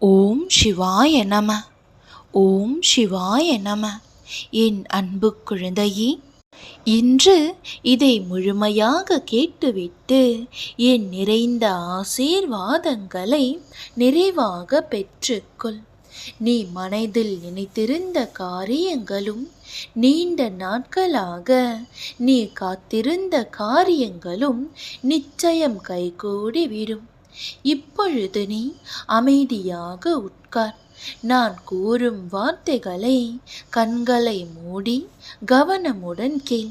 ஓம் சிவாய நம. ஓம் சிவாய நம. என் அன்பு குழந்தையே இன்று இதை முழுமையாக கேட்டுவிட்டு என் நிறைந்த ஆசீர்வாதங்களை நிறைவாக பெற்றுக்கொள். நீ மனதில் நினைத்திருந்த காரியங்களும் நீண்ட நாட்களாக நீ காத்திருந்த காரியங்களும் நிச்சயம் கைகூடிவிடும் இப்பொழுது நீ அமைதியாக உட்கார். நான் கூறும் வார்த்தைகளை கண்களை மூடி கவனமுடன் கேள்.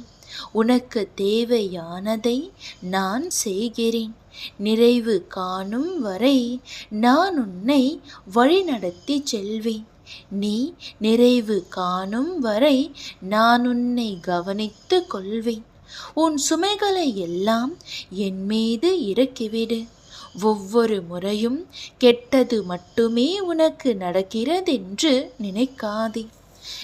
உனக்கு தேவையானதை நான் செய்கிறேன். நிறைவு காணும் வரை நான் உன்னை வழிநடத்தி செல்வேன். நீ நிறைவு காணும் வரை நான் உன்னை கவனித்து கொள்வேன். உன் சுமைகளை எல்லாம் என் மீது இறக்கிவிடு. ஒவ்வொரு முறையும் கெட்டது மட்டுமே உனக்கு நடக்கிறதென்று நினைக்காதே.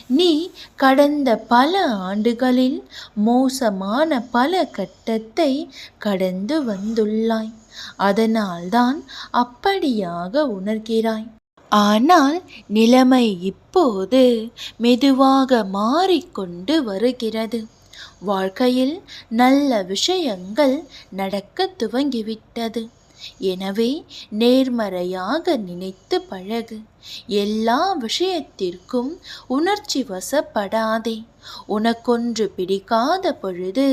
நீ கடந்த பல ஆண்டுகளில் மோசமான பல கட்டத்தை கடந்து வந்துள்ளாய். அதனால்தான் அப்படியாக உணர்கிறாய். ஆனால் நிலைமை இப்போது மெதுவாக மாறிக்கொண்டு வருகிறது. வாழ்க்கையில் நல்ல விஷயங்கள் நடக்க துவங்கிவிட்டது. எனவே நேர்மறையாக நினைத்து பழகு. எல்லா விஷயத்திற்கும் உணர்ச்சி வசப்படாதே. உனக்கொன்று பிடிக்காத பொழுது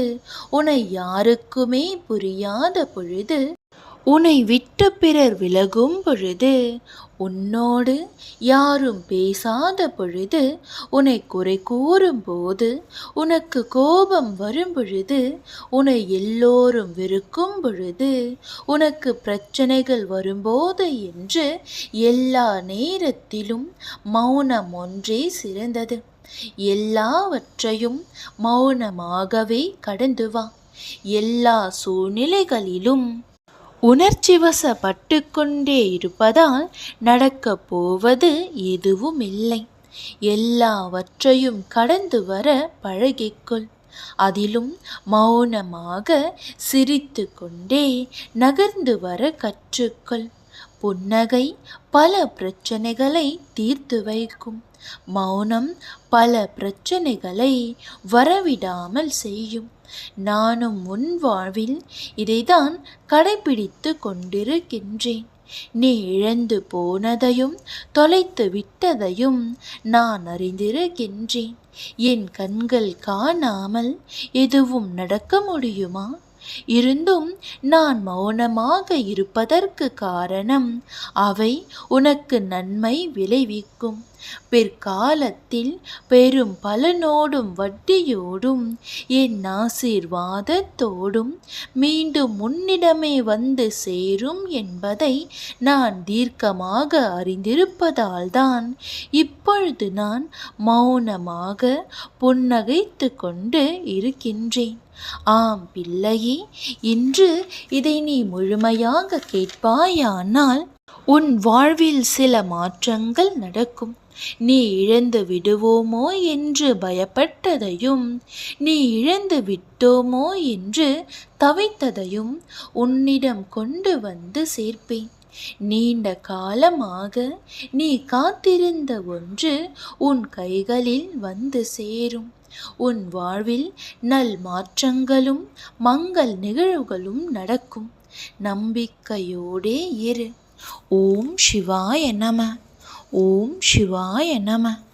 உன யாருக்குமே புரியாத பொழுது உன்னை விட்டு பிறர் விலகும் பொழுது உன்னோடு யாரும் பேசாத பொழுது உன்னை குறை கூறும் போது உனக்கு கோபம் வரும் பொழுது உன்னை எல்லோரும் வெறுக்கும் பொழுது உனக்கு பிரச்சனைகள் வரும்போது என்று எல்லா நேரத்திலும் மௌனம் ஒன்றே சிறந்தது. எல்லாவற்றையும் மௌனமாகவே கடந்து வா. எல்லா சூழ்நிலைகளிலும் உணர்ச்சி வசப்பட்டு கொண்டே இருப்பதால் நடக்கப் போவது எதுவும் இல்லை எல்லாவற்றையும் கடந்து வர பழகிக்கொள். அதிலும் மௌனமாக சிரித்து கொண்டே நகர்ந்து வர கற்றுக்கொள். புன்னகை பல பிரச்சனைகளை தீர்த்து வைக்கும். மௌனம் பல பிரச்சனைகளை வரவிடாமல் செய்யும். நானும் உன் வாழ்வில் இதைதான் கடைபிடித்து கொண்டிருக்கின்றேன். நீ இழந்து போனதையும் தொலைத்து விட்டதையும் நான் அறிந்திருக்கின்றேன். என் கண்கள் காணாமல் எதுவும் நடக்க முடியுமா? இருந்தும் நான் மௌனமாக இருப்பதற்கு காரணம் அவை உனக்கு நன்மை விளைவிக்கும். பிற்காலத்தில் பெரும் பலனோடும் வட்டியோடும் என் ஆசீர்வாதத்தோடும் மீண்டும் முன்னிடமே வந்து சேரும் என்பதை நான் தீர்க்கமாக அறிந்திருப்பதால்தான் இப்பொழுது நான் மௌனமாக புன்னகைத்து கொண்டு இருக்கின்றேன். ஆம் பிள்ளையே இன்று இதை நீ முழுமையாக கேட்பாயானால் உன் வாழ்வில் சில மாற்றங்கள் நடக்கும். நீ இழந்து விடுவோமோ என்று பயப்பட்டதையும் நீ இழந்து விட்டோமோ என்று தவித்ததையும் உன்னிடம் கொண்டு வந்து சேர்ப்பேன். நீண்ட காலமாக நீ காத்திருந்த ஒன்று உன் கைகளில் வந்து சேரும். உன் வாழ்வில் நல் மாற்றங்களும் மங்கள் நிகழ்வுகளும் நடக்கும். நம்பிக்கையோடே இரு. ஓம் சிவாய நம. ஓம் சிவாய நம.